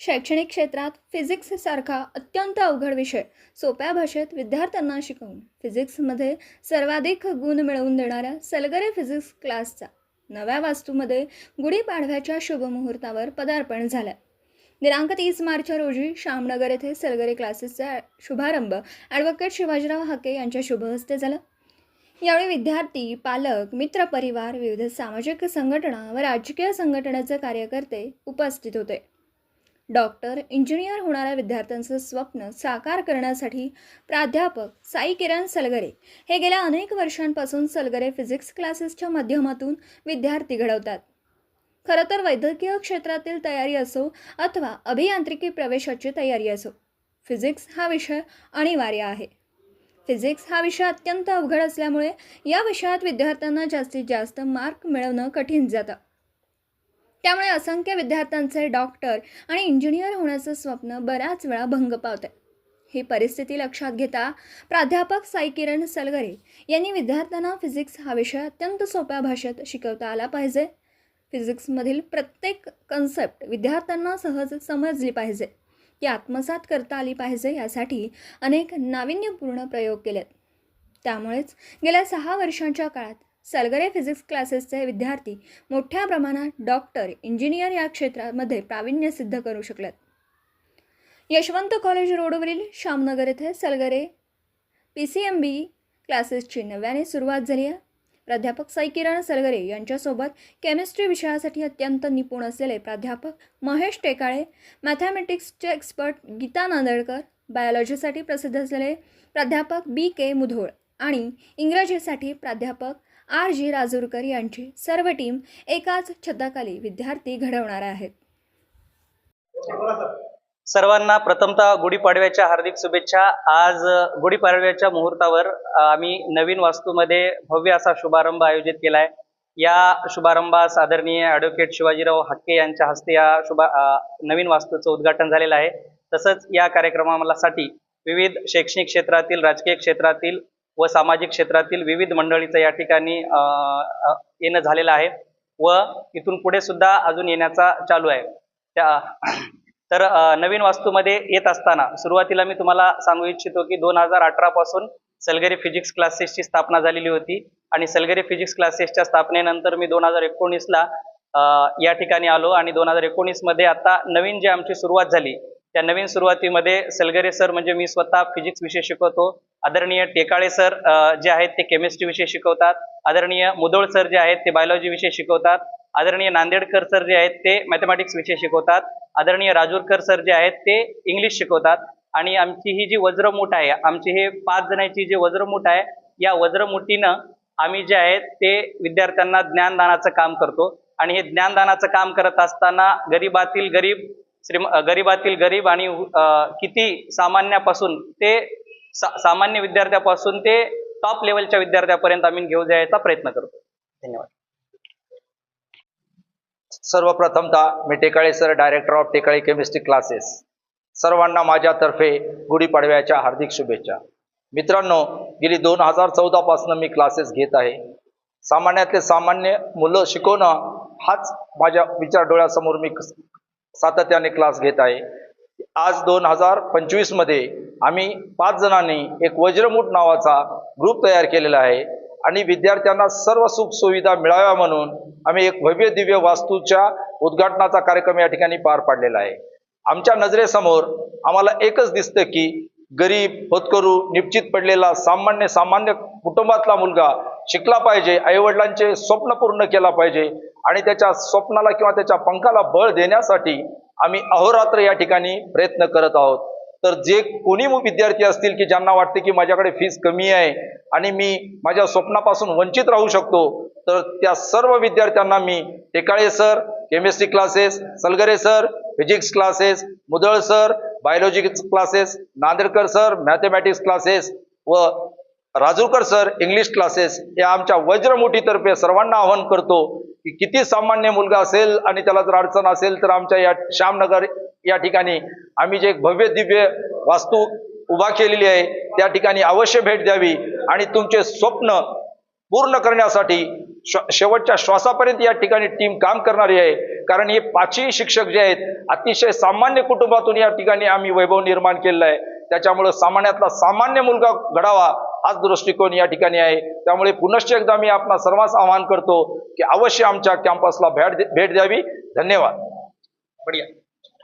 शैक्षणिक क्षेत्रात फिजिक्ससारखा अत्यंत अवघड विषय. सोप्या भाषेत विद्यार्थ्यांना शिकवून फिजिक्समध्ये सर्वाधिक गुण मिळवून देणाऱ्या सलगरे फिजिक्स क्लासचा नव्या वास्तूमध्ये गुढीपाडव्याच्या शुभमुहूर्तावर पदार्पण झालं. दिनांक तीस मार्च रोजी श्यामनगर येथे सलगरे क्लासेसचा शुभारंभ ॲडव्होकेट शिवाजीराव हाके यांच्या शुभहस्ते झाला. यावेळी विद्यार्थी पालक मित्रपरिवार विविध सामाजिक संघटना व राजकीय संघटनेचे कार्यकर्ते उपस्थित होते. डॉक्टर इंजिनियर होणाऱ्या विद्यार्थ्यांचं स्वप्न साकार करण्यासाठी प्राध्यापक साई किरण सलगरे हे गेल्या अनेक वर्षांपासून सलगरे फिजिक्स क्लासेसच्या माध्यमातून विद्यार्थी घडवतात. खरं तर वैद्यकीय क्षेत्रातील तयारी असो अथवा अभियांत्रिकी प्रवेशाची तयारी असो फिजिक्स हा विषय अनिवार्य आहे. फिजिक्स हा विषय अत्यंत अवघड असल्यामुळे या विषयात विद्यार्थ्यांना जास्तीत जास्त मार्क मिळवणं कठीण जातं. त्यामुळे असंख्य विद्यार्थ्यांचे डॉक्टर आणि इंजिनियर होण्याचं स्वप्न बऱ्याच वेळा भंग पावते ही परिस्थिती लक्षात घेता प्राध्यापक साई किरण सलगरे यांनी विद्यार्थ्यांना फिजिक्स हा विषय अत्यंत सोप्या भाषेत शिकवता आला पाहिजे. फिजिक्समधील प्रत्येक कन्सेप्ट विद्यार्थ्यांना सहज समजली पाहिजे. ती आत्मसात करता आली पाहिजे यासाठी अनेक नाविन्यपूर्ण प्रयोग केलेत. त्यामुळेच गेल्या सहा वर्षांच्या काळात सलगरे फिजिक्स क्लासेसचे विद्यार्थी मोठ्या प्रमाणात डॉक्टर इंजिनियर या क्षेत्रामध्ये प्रावीण्य सिद्ध करू शकलेत. यशवंत कॉलेज रोडवरील श्यामनगर येथे Salgare P C M B क्लासेसची नव्याने सुरुवात झाली आहे. प्राध्यापक साई किरण सलगरे यांच्यासोबत केमिस्ट्री विषयासाठी अत्यंत निपुण असलेले प्राध्यापक महेश टेकाळे मॅथमॅटिक्सचे एक्सपर्ट गीता नांदेडकर बायोलॉजीसाठी प्रसिद्ध असलेले प्राध्यापक बी के मुधोळ आणि इंग्रजीसाठी प्राध्यापक आर जी राजूरकर यांची सर्व टीम एकाच छताखाली विद्यार्थी घडवणार आहेत. सर्वांना प्रथमतः गुढीपाडव्याच्या हार्दिक शुभेच्छा. आज गुढीपाडव्याच्या मुहूर्तावर आम्ही नवीन वास्तूमध्ये भव्य असा शुभारंभ आयोजित केला आहे या शुभारंभास आदरणीय ॲडव्होकेट शिवाजीराव हक्के यांच्या हस्ते या शुभा नवीन वास्तूचं उद्घाटन झालेलं आहे. तसंच या कार्यक्रमासाठी विविध शैक्षणिक क्षेत्रातील राजकीय क्षेत्रातील व सामाजिक क्षेत्रातील विविध मंडळीचं या ठिकाणी येणं झालेलं आहे. व इथून पुढे सुद्धा अजून येण्याचा चालू आहे. त्या तर नवीन वास्तूमध्ये येत असताना सुरुवातीला मी तुम्हाला सांगू इच्छितो की दोन हजार अठरापासून सलगरी फिजिक्स क्लासेसची स्थापना झालेली होती. आणि सलगरी फिजिक्स क्लासेसच्या स्थापनेनंतर मी दोन हजार एकोणीसला या ठिकाणी आलो. आणि दोन हजार एकोणीसमध्ये आता नवीन जी आमची सुरुवात झाली त्या नवीन सुरुवातीमध्ये सलगरे सर म्हणजे मी स्वतः फिजिक्स विषय शिकवतो. आदरणीय टेकाळे सर जे आहेत ते केमिस्ट्री विषय शिकवतात. आदरणीय मुदोळ सर जे आहेत ते बायोलॉजी विषय शिकवतात. आदरणीय नांदेडकर सर जे आहेत ते मॅथमॅटिक्स विषय शिकवतात. आदरणीय राजूरकर सर जे आहेत ते इंग्लिश शिकवतात. आणि आमची ही जी वज्रमूठ आहे आमची हे पाच जणांची जी वज्रमूठ आहे या वज्रमुठीनं आम्ही जे आहेत ते विद्यार्थ्यांना ज्ञानदानाचं काम करतो. आणि हे ज्ञानदानाचं काम करत असताना गरीबातील गरीब श्रीम गरीबातील गरीब आणि किती सामान्यापासून ते सा सामान्य विद्यार्थ्यापासून ते टॉप लेवलच्या विद्यार्थ्यापर्यंत आम्ही घेऊन जायचा प्रयत्न करतो. धन्यवाद. सर्वप्रथमतः मी Tekale sir director of Tekale chemistry classes सर्वांना माझ्यातर्फे गुढीपाडव्याच्या हार्दिक शुभेच्छा. मित्रांनो गेली दोन हजार चौदा पासून मी क्लासेस घेत आहे. सामान्यातले सामान्य मुलं शिकवणं हाच माझ्या विचार डोळ्यासमोर मी सातत्याने क्लास घेत आहे. आज दोन हजार पंचवीसमध्ये आम्ही पाच जणांनी एक वज्रमूठ नावाचा ग्रुप तयार केलेला आहे. आणि विद्यार्थ्यांना सर्व सुख सुविधा मिळाव्या म्हणून आम्ही एक भव्य दिव्य वास्तूच्या उद्घाटनाचा कार्यक्रम या ठिकाणी पार पाडलेला आहे. आमच्या नजरेसमोर आम्हाला एकच दिसतं की गरीब होतकरू निश्चित पडलेला सामान्य सामान्य कुटुंबातला मुलगा शिकला पाहिजे आईवडिलांचे स्वप्न पूर्ण केला पाहिजे आणि त्याच्या स्वप्नाला किंवा त्याच्या पंखाला बळ देण्यासाठी आम्ही अहोरात्र या ठिकाणी प्रयत्न करत आहोत. तर जे कोणी विद्यार्थी असतील की ज्यांना वाटते की माझ्याकडे फीस कमी आहे आणि मी माझ्या स्वप्नापासून वंचित राहू शकतो तर त्या सर्व विद्यार्थ्यांना मी Tekale sir chemistry classes Salgare sir physics classes Mudal sir biology classes Nandedkar sir mathematics classes व राजूरकर सर इंग्लिश क्लासेस या आमच्या वज्रमुठीतर्फे सर्वांना आवाहन करतो की किती सामान्य मुलगा असेल आणि त्याला जर अडचण असेल तर आमच्या या श्यामनगर या ठिकाणी आम्ही जे एक भव्य दिव्य वास्तू उभा केलेली आहे त्या ठिकाणी अवश्य भेट द्यावी आणि तुमचे स्वप्न पूर्ण करण्यासाठी शेवटच्या श्वासापर्यंत या ठिकाणी टीम काम करणारी आहे. कारण हे पाचही शिक्षक जे आहेत अतिशय सामान्य कुटुंबातून या ठिकाणी आम्ही वैभव निर्माण केलेलं आहे. त्याच्यामुळं सामान्यातला सामान्य मुलगा घडावा हाच दृष्टिकोन या ठिकाणी आहे. त्यामुळे पुनश्च एकदा मी आपणा सर्वांस आवाहन करतो की अवश्य आमच्या कॅम्पसला भेट भेट द्यावी. धन्यवाद. बढिया.